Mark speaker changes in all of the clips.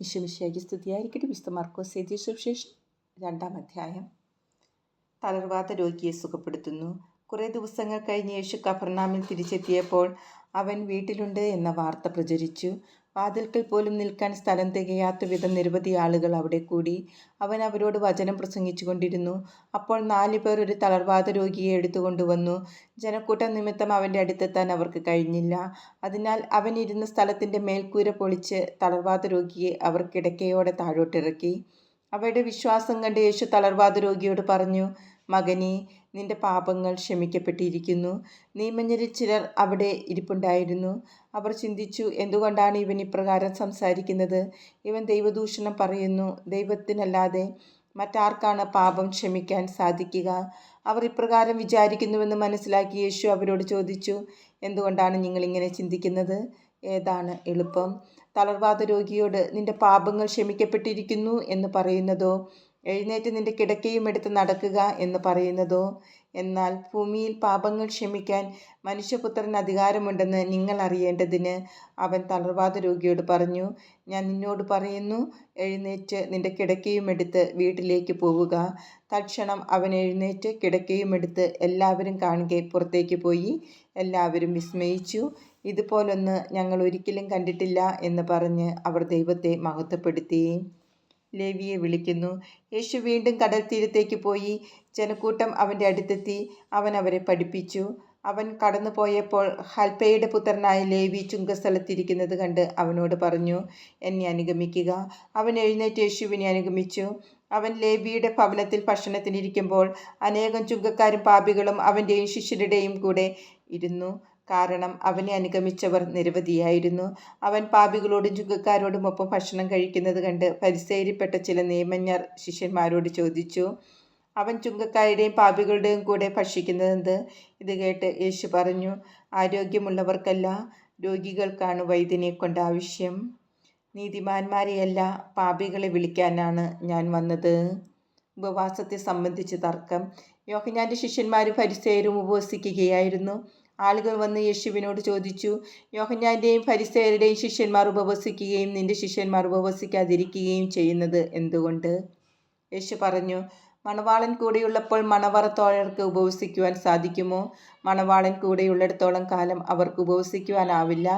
Speaker 1: വിശ്വമിശിയാക്കി സ്തുതിയായിരിക്കട്ടെ. വിശുദ്ധ മാർക്കോസ് എഴുതിയ സുവിശേഷം രണ്ടാം അധ്യായം. തളർവാത രോഗിയെ സുഖപ്പെടുത്തുന്നു. കുറേ ദിവസങ്ങൾ കഴിഞ്ഞ് യേശു കഫർനാമിൽ തിരിച്ചെത്തിയപ്പോൾ അവൻ വീട്ടിലുണ്ട് എന്ന വാർത്ത പ്രചരിച്ചു. വാതിൽക്കൽ പോലും നിൽക്കാൻ സ്ഥലം തികയാത്ത വിധം നിരവധി ആളുകൾ അവിടെ കൂടി. അവൻ അവരോട് വചനം പ്രസംഗിച്ചു കൊണ്ടിരുന്നു അപ്പോൾ നാലു പേർ ഒരു തളർവാദ രോഗിയെ എടുത്തുകൊണ്ടുവന്നു ജനക്കൂട്ടം നിമിത്തം അവന്റെ അടുത്തെത്താൻ അവർക്ക് കഴിഞ്ഞില്ല. അതിനാൽ അവൻ ഇരുന്ന സ്ഥലത്തിന്റെ മേൽക്കൂര പൊളിച്ച് തളർവാദ രോഗിയെ അവർ കിടക്കയോടെ താഴോട്ടിറക്കി. അവരുടെ വിശ്വാസം കണ്ട് യേശു തളർവാദ രോഗിയോട് പറഞ്ഞു മകനെ നിന്റെ പാപങ്ങൾ ക്ഷമിക്കപ്പെട്ടിരിക്കുന്നു. നീമഞ്ഞരിൽ ചിലർ അവിടെ ഇരിപ്പുണ്ടായിരുന്നു. അവർ ചിന്തിച്ചു എന്തുകൊണ്ടാണ് ഇവൻ ഇപ്രകാരം സംസാരിക്കുന്നത്? ഇവൻ ദൈവദൂഷണം പറയുന്നു ദൈവത്തിനല്ലാതെ മറ്റാർക്കാണ് പാപം ക്ഷമിക്കാൻ സാധിക്കുക. അവർ ഇപ്രകാരം വിചാരിക്കുന്നുവെന്ന് മനസ്സിലാക്കി യേശു അവരോട് ചോദിച്ചു എന്തുകൊണ്ടാണ് നിങ്ങളിങ്ങനെ ചിന്തിക്കുന്നത്? ഏതാണ് എളുപ്പം? തളർവാദ രോഗിയോട് നിന്റെ പാപങ്ങൾ ക്ഷമിക്കപ്പെട്ടിരിക്കുന്നു എന്ന് പറയുന്നതോ? എഴുന്നേറ്റ് നിന്റെ കിടക്കയും എടുത്ത് നടക്കുക എന്ന് പറയുന്നതോ? എന്നാൽ ഭൂമിയിൽ പാപങ്ങൾ ക്ഷമിക്കാൻ മനുഷ്യപുത്രന് അധികാരമുണ്ടെന്ന് നിങ്ങൾ അറിയേണ്ടതിന് അവൻ തളർവാദ രോഗിയോട് പറഞ്ഞു ഞാൻ നിന്നോട് പറയുന്നു എഴുന്നേറ്റ് നിന്റെ കിടക്കയും എടുത്ത് വീട്ടിലേക്ക് പോവുക. തക്ഷണം അവൻ എഴുന്നേറ്റ് കിടക്കയും എടുത്ത് എല്ലാവരും കാണുകെ പുറത്തേക്ക് പോയി. എല്ലാവരും വിസ്മയിച്ചു ഇതുപോലൊന്ന് ഞങ്ങൾ ഒരിക്കലും കണ്ടിട്ടില്ല എന്ന് പറഞ്ഞ് അവർ ദൈവത്തെ മഹത്വപ്പെടുത്തി. ലേവിയെ വിളിക്കുന്നു. യേശു വീണ്ടും കടൽ തീരത്തേക്ക് പോയി. ജനക്കൂട്ടം അവന്റെ അടുത്തെത്തി. അവൻ അവരെ പഠിപ്പിച്ചു. അവൻ കടന്നു പോയപ്പോൾ ഹൽപ്പയുടെ പുത്രനായ ലേവി ചുങ്കസ്ഥലത്തിരിക്കുന്നത് കണ്ട് അവനോട് പറഞ്ഞു എന്നെ അനുഗമിക്കുക. അവൻ എഴുന്നേറ്റ് യേശുവിനെ അനുഗമിച്ചു. അവൻ ലേവിയുടെ ഭവനത്തിൽ ഭക്ഷണത്തിനിരിക്കുമ്പോൾ അനേകം ചുങ്കക്കാരും പാപികളും അവന്റെയും ശിഷ്യരുടെയും കൂടെ ഇരുന്നു. കാരണം അവനെ അനുഗമിച്ചവർ നിരവധിയായിരുന്നു. അവൻ പാപികളോടും ചുങ്കക്കാരോടും ഒപ്പം ഭക്ഷണം കഴിക്കുന്നത് കണ്ട് പരിസേരിപ്പെട്ട ചില നിയമജ്ഞർ ശിഷ്യന്മാരോട് ചോദിച്ചു അവൻ ചുങ്കക്കാരുടെയും പാപികളുടെയും കൂടെ ഭക്ഷിക്കുന്നതെന്ത് ഇത് കേട്ട് യേശു പറഞ്ഞു ആരോഗ്യമുള്ളവർക്കല്ല രോഗികൾക്കാണ് വൈദ്യനെ കൊണ്ട് ആവശ്യം. നീതിമാന്മാരെയല്ല പാപികളെ വിളിക്കാനാണ് ഞാൻ വന്നത്. ഉപവാസത്തെ സംബന്ധിച്ച് തർക്കം. യോഹനാന്റെ ശിഷ്യന്മാരും പരിസേരും ഉപവസിക്കുകയായിരുന്നു. ആളുകൾ വന്ന് യേശുവിനോട് ചോദിച്ചു യോഹന്യാന്റെയും ഫരിസേരുടെയും ശിഷ്യന്മാർ ഉപവസിക്കുകയും നിന്റെ ശിഷ്യന്മാർ ഉപവസിക്കാതിരിക്കുകയും ചെയ്യുന്നത് എന്തുകൊണ്ട്? യേശു പറഞ്ഞു മണവാളൻ കൂടെയുള്ളപ്പോൾ മണവറത്തോഴർക്ക് ഉപവസിക്കുവാൻ സാധിക്കുമോ? മണവാളൻ കൂടെയുള്ളിടത്തോളം കാലം അവർക്ക് ഉപവസിക്കുവാനാവില്ല.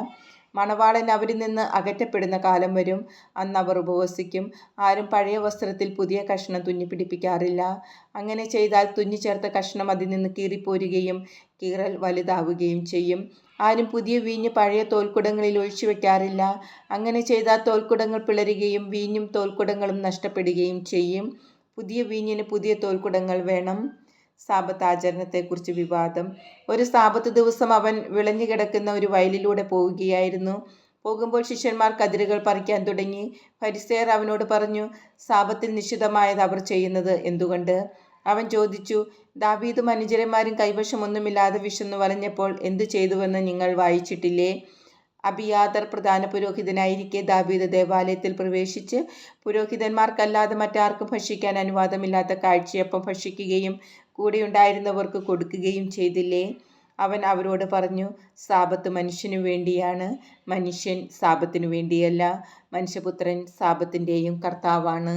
Speaker 1: മണവാളൻ അവരിൽ നിന്ന് അകറ്റപ്പെടുന്ന കാലം വരും. അന്ന് അവർ ഉപവസിക്കും. ആരും പഴയ വസ്ത്രത്തിൽ പുതിയ കഷ്ണം തുന്നിപ്പിടിപ്പിക്കാറില്ല അങ്ങനെ ചെയ്താൽ തുന്നിച്ചേർത്ത കഷ്ണം അതിൽ നിന്ന് കീറിപ്പോരുകയും കീറൽ വലുതാവുകയും ചെയ്യും. ആരും പുതിയ വീഞ്ഞ് പഴയ തോൽക്കുടങ്ങളിൽ ഒഴിച്ചു വെക്കാറില്ല. അങ്ങനെ ചെയ്താൽ തോൽക്കുടങ്ങൾ പിളരുകയും വീഞ്ഞും തോൽക്കുടങ്ങളും നഷ്ടപ്പെടുകയും ചെയ്യും. പുതിയ വീഞ്ഞിന് പുതിയ തോൽക്കുടങ്ങൾ വേണം. സാപത്ത് ആചരണത്തെക്കുറിച്ച് വിവാദം. ഒരു സാപത്ത് ദിവസം അവൻ വിളഞ്ഞു കിടക്കുന്ന ഒരു വയലിലൂടെ പോവുകയായിരുന്നു. പോകുമ്പോൾ ശിഷ്യന്മാർ കതിരുകൾ പറിക്കാൻ തുടങ്ങി. പരിസേർ അവനോട് പറഞ്ഞു സാപത്തിൽ നിശ്ചിതമായത് അവർ ചെയ്യുന്നത് എന്തുകൊണ്ട്? അവൻ ചോദിച്ചു ദാവീദും അനുചരന്മാരും കൈവശമൊന്നുമില്ലാതെ വിശന്നു വലഞ്ഞപ്പോൾ എന്തു ചെയ്തുവെന്ന് നിങ്ങൾ വായിച്ചിട്ടില്ലേ? അബിയാദർ പ്രധാന പുരോഹിതനായിരിക്കെ ദാവീദ് ദേവാലയത്തിൽ പ്രവേശിച്ച് പുരോഹിതന്മാർക്കല്ലാതെ മറ്റാർക്കും ഭക്ഷിക്കാൻ അനുവാദമില്ലാത്ത കാഴ്ചയപ്പം ഭക്ഷിക്കുകയും കൂടെയുണ്ടായിരുന്നവർക്ക് കൊടുക്കുകയും ചെയ്തില്ലേ? അവൻ അവരോട് പറഞ്ഞു സാപത്ത് മനുഷ്യനു വേണ്ടിയാണ്. മനുഷ്യൻ സാപത്തിനു വേണ്ടിയല്ല. മനുഷ്യപുത്രൻ സാപത്തിന്റെയും കർത്താവാണ്.